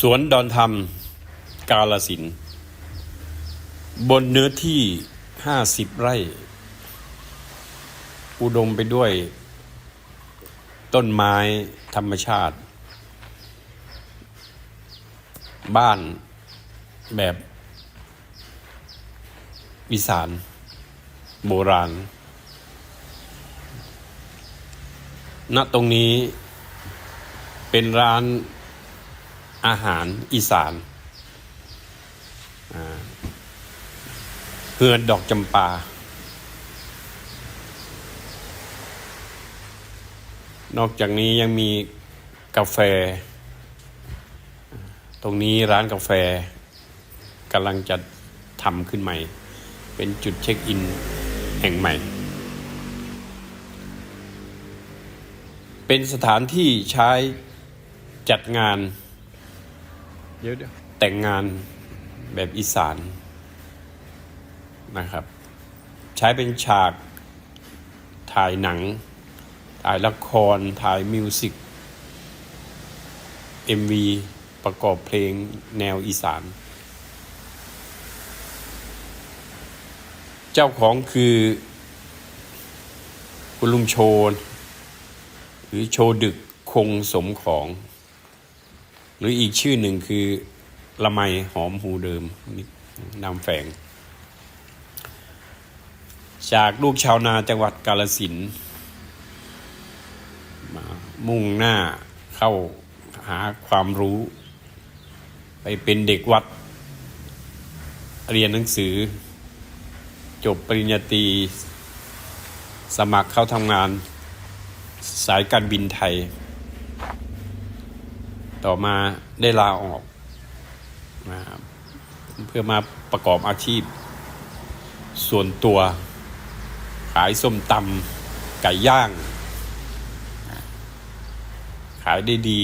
สวนดอนธรรม กาลสิน บนเนื้อที่ห้าสิบไร่ อุดมไปด้วย ต้นไม้ธรรมชาติ บ้านแบบวิสาน โบราณ ณตรงนี้เป็นร้าน อาหารอีสานเฮือนดอกจำปา นอกจากนี้ยังมีกาแฟ ตรงนี้ร้านกาแฟกำลังจะทำขึ้นใหม่ เป็นจุดเช็คอินแห่งใหม่ เป็นสถานที่ใช้จัดงาน เดี๋ยวเดี๋ยวแต่งงานแบบอีสานนะครับ ใช้เป็นฉากถ่ายหนัง ถ่ายละคร ถ่ายมิวสิก MV ประกอบเพลงแนวอีสาน เจ้าของคือคุณลุงโชน หรือโชดึกคงสมของ หรืออีกชื่อหนึ่งคือละไมหอมหูเดิมนี่นามแฝง จากลูกชาวนาจังหวัดกาลสินมามุ่งหน้าเข้าหาความรู้ ไปเป็นเด็กวัด เรียนหนังสือ จบปริญญาตรีสมัครเข้าทำงานสายการบินไทย ต่อมาได้ลาออกมาเพื่อมาประกอบอาชีพ ส่วนตัว ขายส้มตำไก่ย่าง ขายได้ดี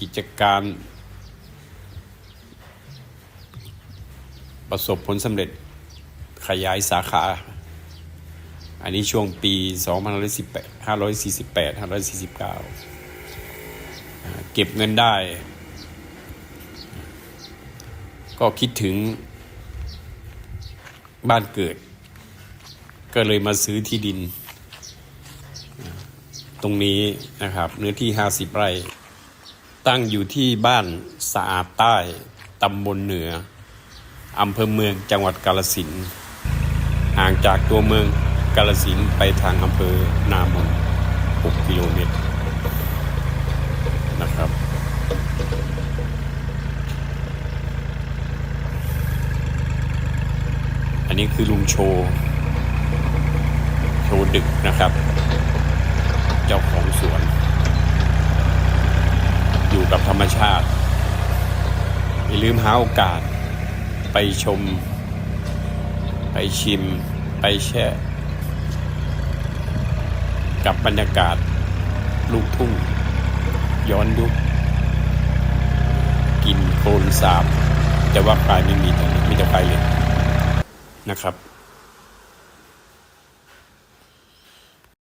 กิจการ ประสบผลสำเร็จขยายสาขา อันนี้ช่วงปี 2518 548 549 เก็บเงินได้ ก็คิดถึงบ้านเกิด ก็เลยมาซื้อที่ดิน ตรงนี้นะครับ เนื้อที่ 50 ไร่ ตั้งอยู่ที่บ้านสะอาดใต้ตำบลเหนืออำเภอเมืองจังหวัดกาลสินห่างจากตัวเมืองกาลสินไปทางอำเภอนามน6กิโลเมตร ครับ อันนี้คือลุงโชว์โชว์ดึกนะครับ เจ้าของสวน อยู่กับธรรมชาติ อย่าลืมหาโอกาส ไปชม ไปชิม ไปแช่ กับบรรยากาศลูกทุ่ง ย้อนยุคกินโคลนสาบแต่ว่าปลายไม่มีแต่มีแต่ไฟเลยนะครับ